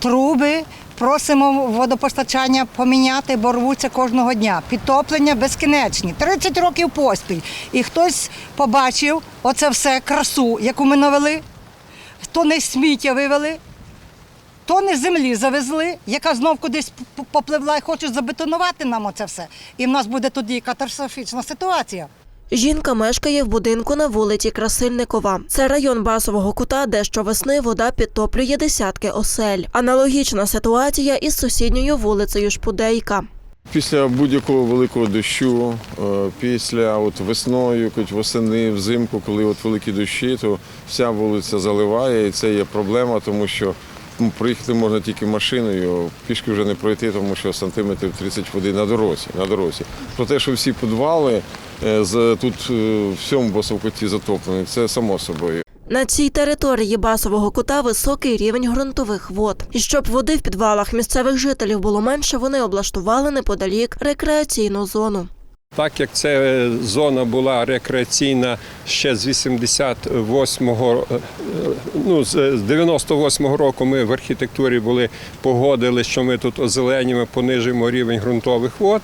Труби просимо водопостачання поміняти, бо рвуться кожного дня. Підтоплення безкінечні. 30 років поспіль. І хтось побачив оце все красу, яку ми навели. То не сміття вивели, то не землі завезли, яка знов кудись попливла і хочуть забетонувати нам оце все. І в нас буде тоді катастрофічна ситуація. Жінка мешкає в будинку на вулиці Красильникова. Це район басового кута, де щовесни вода підтоплює десятки осель. Аналогічна ситуація із сусідньою вулицею Шпудейка. Після будь-якого великого дощу, е, після от весною, хоч восени, взимку, коли от великі дощі, то вся вулиця заливає, і це є проблема, тому що ну, проїхати можна тільки машиною, пішки вже не пройти, тому що сантиметрів 30 води на дорозі. На дорозі. Про те, що всі підвали тут е, в всьому басовкоті затоплені, це само собою. На цій території басового кута високий рівень ґрунтових вод. І щоб води в підвалах місцевих жителів було менше, вони облаштували неподалік рекреаційну зону. Так як ця зона була рекреаційна ще з 88-го, е, ну з 98-го року ми в архітектурі були погодили, що ми тут озеленюємо, понижуємо рівень ґрунтових вод.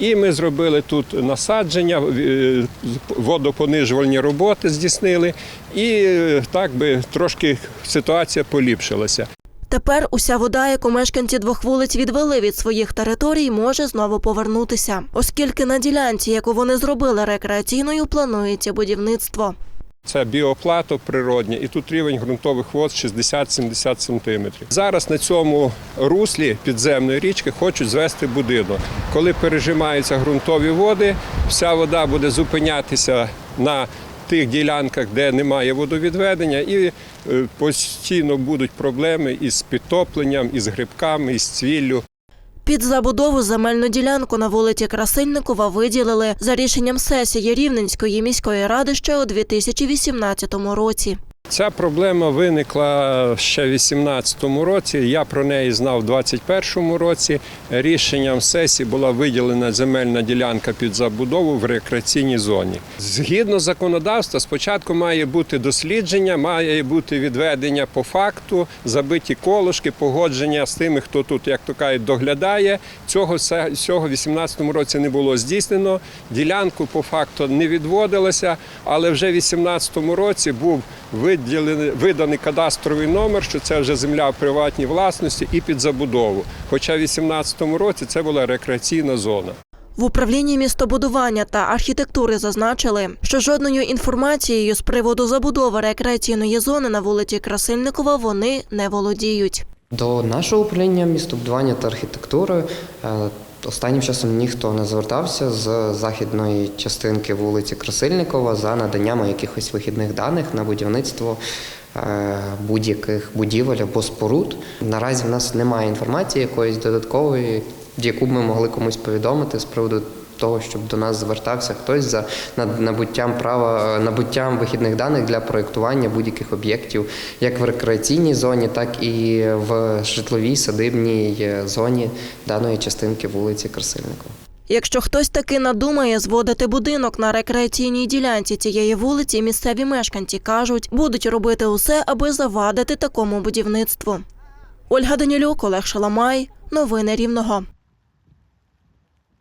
І ми зробили тут насадження, е, водопонижувальні роботи здійснили, і е, так би трошки ситуація поліпшилася. Тепер уся вода, яку мешканці двох вулиць відвели від своїх територій, може знову повернутися, оскільки на ділянці, яку вони зробили рекреаційною, планується будівництво. Це біоплато природнє, і тут рівень ґрунтових вод 60-70 сантиметрів. Зараз на цьому руслі підземної річки хочуть звести будинок. Коли пережимаються ґрунтові води, вся вода буде зупинятися на тих ділянках, де немає водовідведення, і е, постійно будуть проблеми із підтопленням, із грибками, із цвіллю. Під забудову земельну ділянку на вулиці Красильникова виділили за рішенням сесії Рівненської міської ради ще у 2018 році. Ця проблема виникла ще в 2018 році. Я про неї знав у 2021 році. Рішенням сесії була виділена земельна ділянка під забудову в рекреаційній зоні. Згідно законодавства, спочатку має бути дослідження, має бути відведення по факту, забиті колошки, погодження з тими, хто тут, як то кажуть, доглядає. Цього цього в 2018 році не було здійснено. Ділянку по факту не відводилася, але вже в 2018 році був виділений, виданий кадастровий номер, що це вже земля в приватній власності і під забудову. Хоча в 2018 році це була рекреаційна зона. В управлінні містобудування та архітектури зазначили, що жодною інформацією з приводу забудови рекреаційної зони на вулиці Красильникова вони не володіють. До нашого управління містобудування та архітектури е, останнім часом ніхто не звертався з західної частинки вулиці Красильникова за наданням якихось вихідних даних на будівництво е, будь-яких будівель або споруд. Наразі в нас немає інформації якоїсь додаткової, яку б ми могли комусь повідомити з приводу того, щоб до нас звертався хтось за набуттям права набуттям вихідних даних для проєктування будь-яких об'єктів, як в рекреаційній зоні, так і в житловій садибній е, зоні даної частинки вулиці Красильникова. Якщо хтось таки надумає зводити будинок на рекреаційній ділянці цієї вулиці, місцеві мешканці кажуть, будуть робити усе, аби завадити такому будівництву. Ольга Данілюк, Олег Шаламай. Новини Рівного.